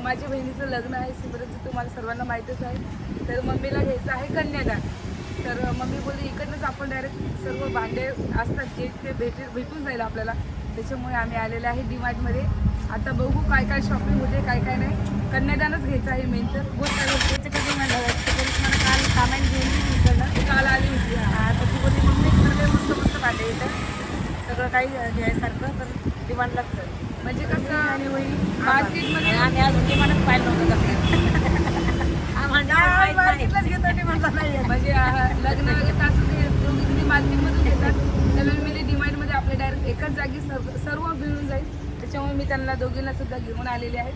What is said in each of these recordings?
माझ्या बहिणीचं लग्न आहे सिमरनचं तुम्हाला सर्वांना माहीतच आहे. तर मम्मीला घ्यायचं आहे कन्यादान. तर मम्मी बोलली इकडनंच आपण डायरेक्ट सर्व भांडे असतात जे ते भेटे भेटून जाईल आपल्याला. त्याच्यामुळे आम्ही आलेले आहे डीमार्टमध्ये आता बघू काय काय शॉपिंग होते काय काय नाही. कन्यादानच घ्यायचं आहे मेन तर. बोल काय बोलते कधी म्हणलं मला काल सामान घेऊन गेली इकडनं काल आली होती. हा. तर ती बोलली मम्मी इकडे मस्त मस्त भांडे येतं सगळं काही घ्यायसारखं तर डिमांडलाच कर म्हणजे कसं आणि वही मार्केटमध्ये आम्ही अजून डिमांडच पाहिलं नव्हतं कसं. आम्हाला मार्केटलाच घेतो डिमांडला नाही. म्हणजे लग्न वगैरे असं ते दोघी तिघी मार्केटमधून घेतात. डिमांडमध्ये आपल्या डायरेक्ट एकाच जागी सर्व सर्व मिळून जाईल. त्याच्यामुळे मी त्यांना दोघींना सुद्धा घेऊन आलेले आहे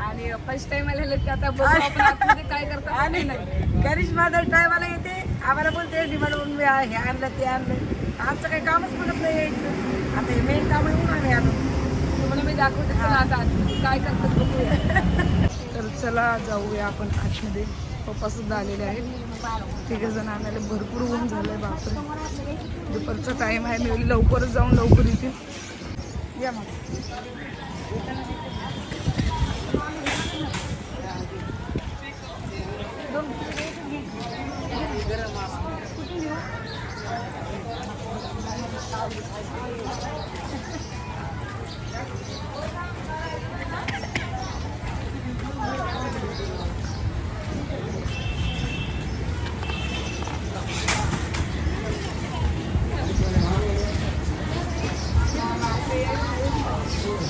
आणि फर्स्ट टाइम आलेले की आता बघू आपण आतमध्ये काय करतात आणि आणि नाही. करिश्मा दर टायमाला येते. आम्हाला बोलते डिमांडवरून मी हे आणलं ते आणलं. आमचं काही कामच म्हणत नाही यायचं. आता हे मेन काम आम्ही आलो तुम्हाला मी दाखवते. चला आता काय करतात बघूया. तर चला जाऊया आपण आतमध्ये. पप्पा सुद्धा आलेले आहेत. तिघ जण आम्हाला भरपूर ऊन झालंय बापरे. दुपारचा टाइम आहे. मी लवकरच जाऊन लवकर येते. या मग.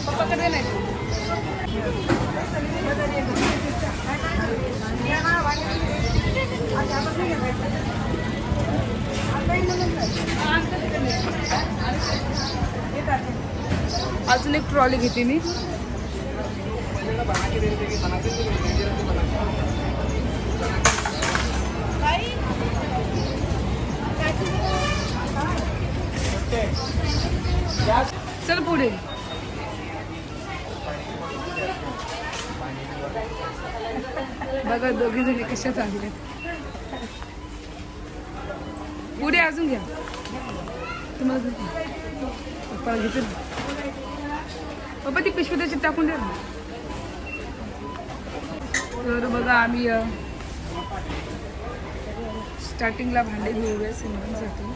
पप्पाकडे नाही अजून एक ट्रॉली घेते मी. चल पुढे. बघा दोघी जणी कशा चांगल्या पुढे अजून घ्या. तुम्हाला घेते पप्पा ती पिशवी त्याच्यात टाकून ना. तर बघा आम्ही स्टार्टिंगला भांडे घेऊया सिनेमासाठी.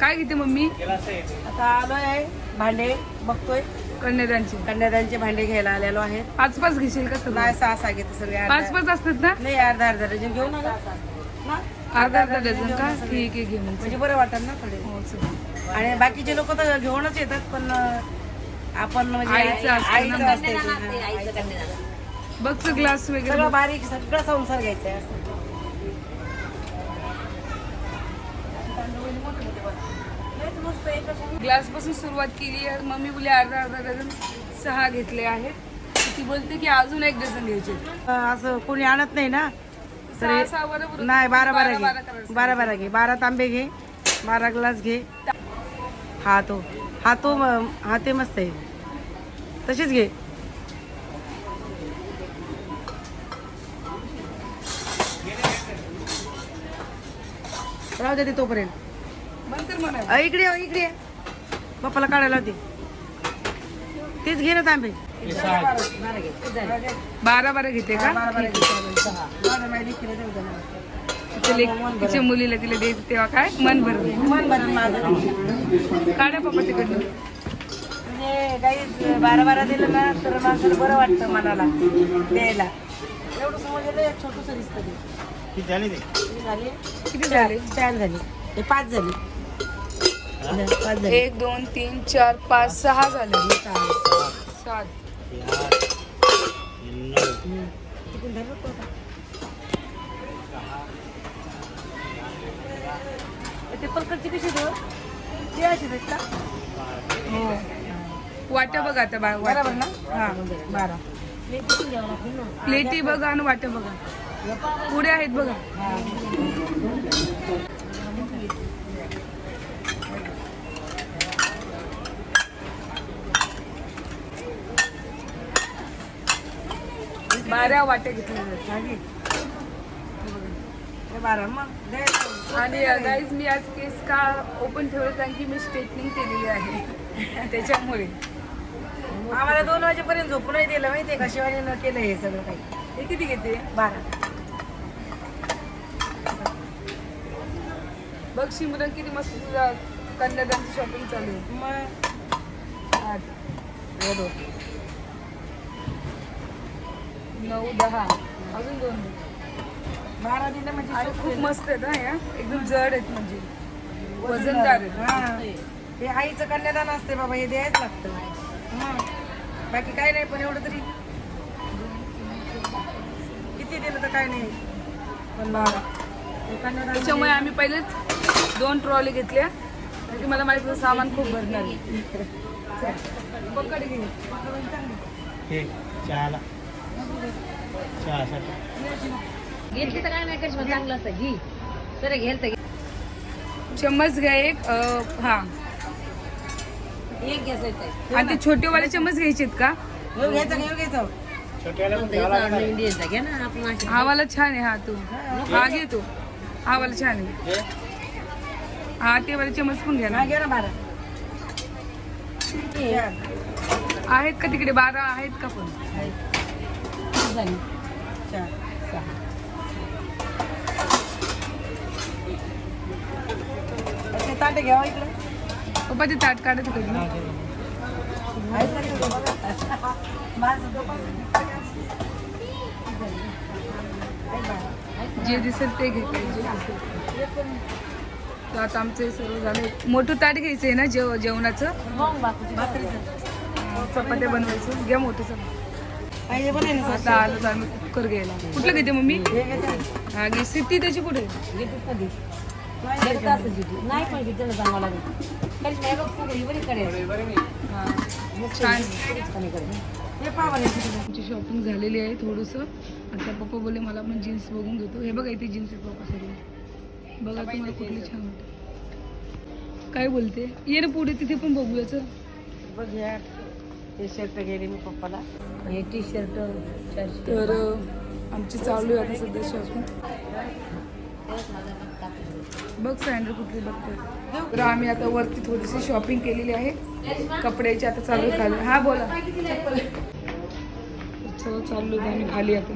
काय घेते मम्मी? आता आलोय आहे भांडे बघतोय. कन्यादानचे. कन्यादानचे भांडे घ्यायला आलेलो आहे. पाच पाच घेशील का सगळं? नाही सहा सहा घेतो सगळे पाच पाच असतात ना? नाही अर्धा अर्धा डझन घेऊ ना? अर्धा अर्धा डझन का? ठीक आहे घे मग. म्हणजे बरं वाटत ना थोडे. हो. आणि बाकीचे लोक तर घेऊनच येतात पण आपण म्हणजे आईचं असतं ना आईचं मग. असते ते, आईचं कन्यादान. बघ ग्लास वगैरे सगळं बारीक सगळं संसार घ्यायचा आहे असं ग्लासपासून सुरुवात केली आहे. मम्मी बोली अर्धा अर्धा डझन सहा घेतले आहेत. ती बोलते की अजून एक डझन घ्यायचे असं कोणी आणत नाही ना? सहा नाही बारा बारा घे. करायचं. बारा बारा घे. बारा तांबे घे. बारा ग्लास घे. हा तो. हा तो हा ते मस्त आहे. तशीच घे. राहू दे ते तोपर्यंत. इकडे इकडे. बाप्पाला काढायला होते तेच घे ना तांबे. बारा बारा घेते का? लेक- तिच्या मुलीला तिला द्यायचं तेव्हा काय? मन भरलं मन भरून माझं. काढा पप्पा तिकडनं म्हणजे काही बारा बारा दिलं ना तर माणसाला बरं वाटतं मनाला द्यायला. एवढं समजलं एक छोटस दिसतं ते. किती झाले ते? किती झाली? किती झाले? चार झाली. पाच झाली. पाच झाली. एक दोन तीन चार पाच सहा झाले. सात हे आठ हे नऊ हम्म. तिकडून धर बघ आता. ते पलकडची कशी धर ते अशी आहेत का? हो. वाट्या बघा आता बा-. बरोबर ना? हा बारा. प्लेट बघा आणि वाट्या बघा. पुढे आहेत बघा. बारा वाट्या घेतल्या बारा मग द्यायचं. आणि गाईज मी आज केस का ओपन ठेवले? कारण की मी स्ट्रेटनिंग केलेली आहे. त्याच्यामुळे. आम्हाला दोन वाजेपर्यंत झोपू नाही दिलं माहितीये का? शिवानीनं केलं हे सगळं काही. हे किती घेते? बारा. बघ शिमरन किती मस्त तुझा कन्यादानची शॉपिंग चालू आहे. मग आठ हे दोन. नऊ दहा. अजून दोन. बारा दिलं म्हणजे खूप. मस्त आहेत हा या. एकदम जड आहेत म्हणजे. वजनदार आहेत. हा. हे आईचं कन्यादान असते बाबा हे द्यायच लागतं. मग बाकी काय नाही पण एवढं तरी. किती दिलं तर काय नाही. पण बाबा त्याच्यामुळे आम्ही पहिलेच दोन ट्रॉली घेतल्या. कारण की मला माहिती होतं सामान खूप भरणार पकड घे. हे चहाला. चहासाठी घेतली तर काय नाही चांगलं असतं. घी. तर घेल तर चम्मच घ्या एक अं, हा. एक घ्यायचं आणि ते छोटेवाले चम्मच घ्यायचे आहेत का? घेऊ घ्यायचं घेऊ घ्यायचं छोट्याला पण घ्यावं लागेल. ना. द्यायचा घ्या ना आपण अशी. हा वाला छान आहे हा तू. हा. घे तू. हा वाला छान आहे. हे? हा ते वाले चम्मच पण घ्या हा ना घे ना बारा. आहेत का तिकडे? बारा आहेत का पण? झाली. चार. ते ताटे घ्यावा इकडे. पप्पा ते ताट काढत. जे दिसेल ते घे जे दिसेल तर आता आमचे सर्व झाले. मोठं ताट घ्यायचं आहे ना जेव जेवणाचं? चपात्या बनवायचं. घ्या मोठं ना आता आलो तर आम्ही कुकर घ्यायला. कुठलं घेते मम्मी? हे घेते. घे. सिट्टी त्याची कुठे? नाही पण लागेल बघ हा हे आहे. आमची शॉपिंग झालेली आहे थोडंसं. आता पप्पा बोलले मला पण जीन्स बघून घेतो हे बघा इथे जीन्स आहेत पप्पा सगळे. बघा तुम्हाला कुठली छान वाटते. काय बोलते? ये ना पुढे तिथे पण बघूया चल. बघ या. ते शर्ट गेले मी पप्पाला. हे टी शर्ट तर आमची चालू आहे आता सध्या शॉपिंग बघ सँडल कुठली बघते तर आम्ही आता वरती थोडीशी शॉपिंग केलेली आहे. कपड्याची आता चालू आहे खाली हा बोला. चला चाललो आम्ही खाली आता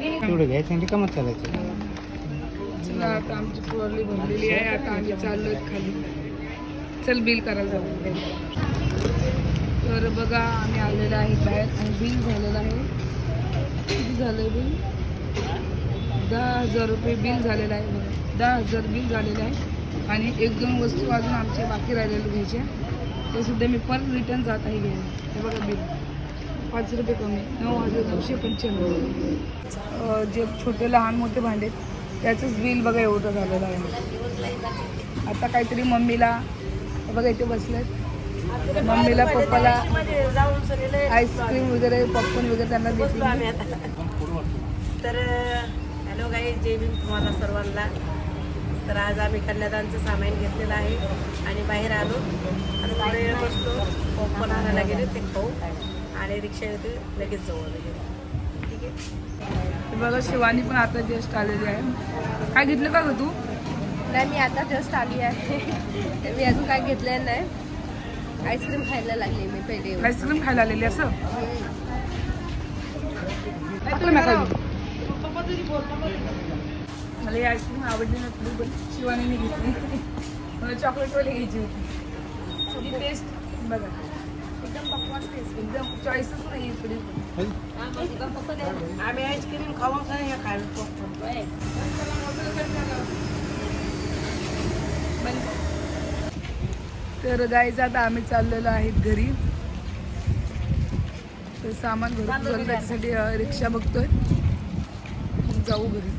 तेवढं घ्यायचं आणि रिकामच चालायचं. चला आता आमची ट्रॉली भरलेली आहे. आता आम्ही चाललो खाली. चल बिल करायला जाऊ. तर बघा आम्ही आलेलो आहे बाहेर आणि बिल झालेलं आहे. किती झालं बिल? दहा हजार रुपये बिल झालेलं आहे बघा. दहा हजार बिल झालेलं आहे आणि एक दोन वस्तू अजून आमच्या बाकी राहिलेले घ्यायच्या ते सुद्धा मी परत रिटर्न जात आहे घ्यायला. हे बघा बिल. पाच रुपये कमी. नऊ हजार दोनशे पंच्याण्णव. जे छोटे लहान मोठे भांडे आहेत, त्याचंच बिल बघा एवढं झालेलं आहे. आता काहीतरी मम्मीला बघा इथे बसलेत. मम्मीला पप्पाला आईस्क्रीम वगैरे पॉपकॉर्न वगैरे त्यांना बसलो तर हॅलो गाई जय भीम तुम्हाला सर्वांना. तर आज आम्ही कन्यादानचं सामान घेतलेलं आहे आणि बाहेर आलो. आता थोडा वेळ बसलो पॉपकॉर्न आणायला गेले ते खाऊ. आणि रिक्षा येते लगेच घरी. ठीक आहे? हे बघा शिवानी पण आता जस्ट आलेली आहे. काय घेतलं का ग तू? नाही मी आता जस्ट आली आहे. मी अजून काय घेतलेलं नाही. आईस्क्रीम खायला लागली मी पहिले. आईस्क्रीम खायला आलेली असं. मला ही आईस्क्रीम आवडली नसली पण शिवानीने घेतली. मला चॉकलेटवाली घ्यायची होती. टेस्ट बघा. एकदम बकवास टेस्ट एकदम चॉईसच नाही इकडे आम्ही आईस्क्रीम हे खायला तर गाईज आता आम्ही चाललेलो आहेत घरी. तर सामान त्याच्यासाठी अं, रिक्षा बघतोय. मग जाऊ घरी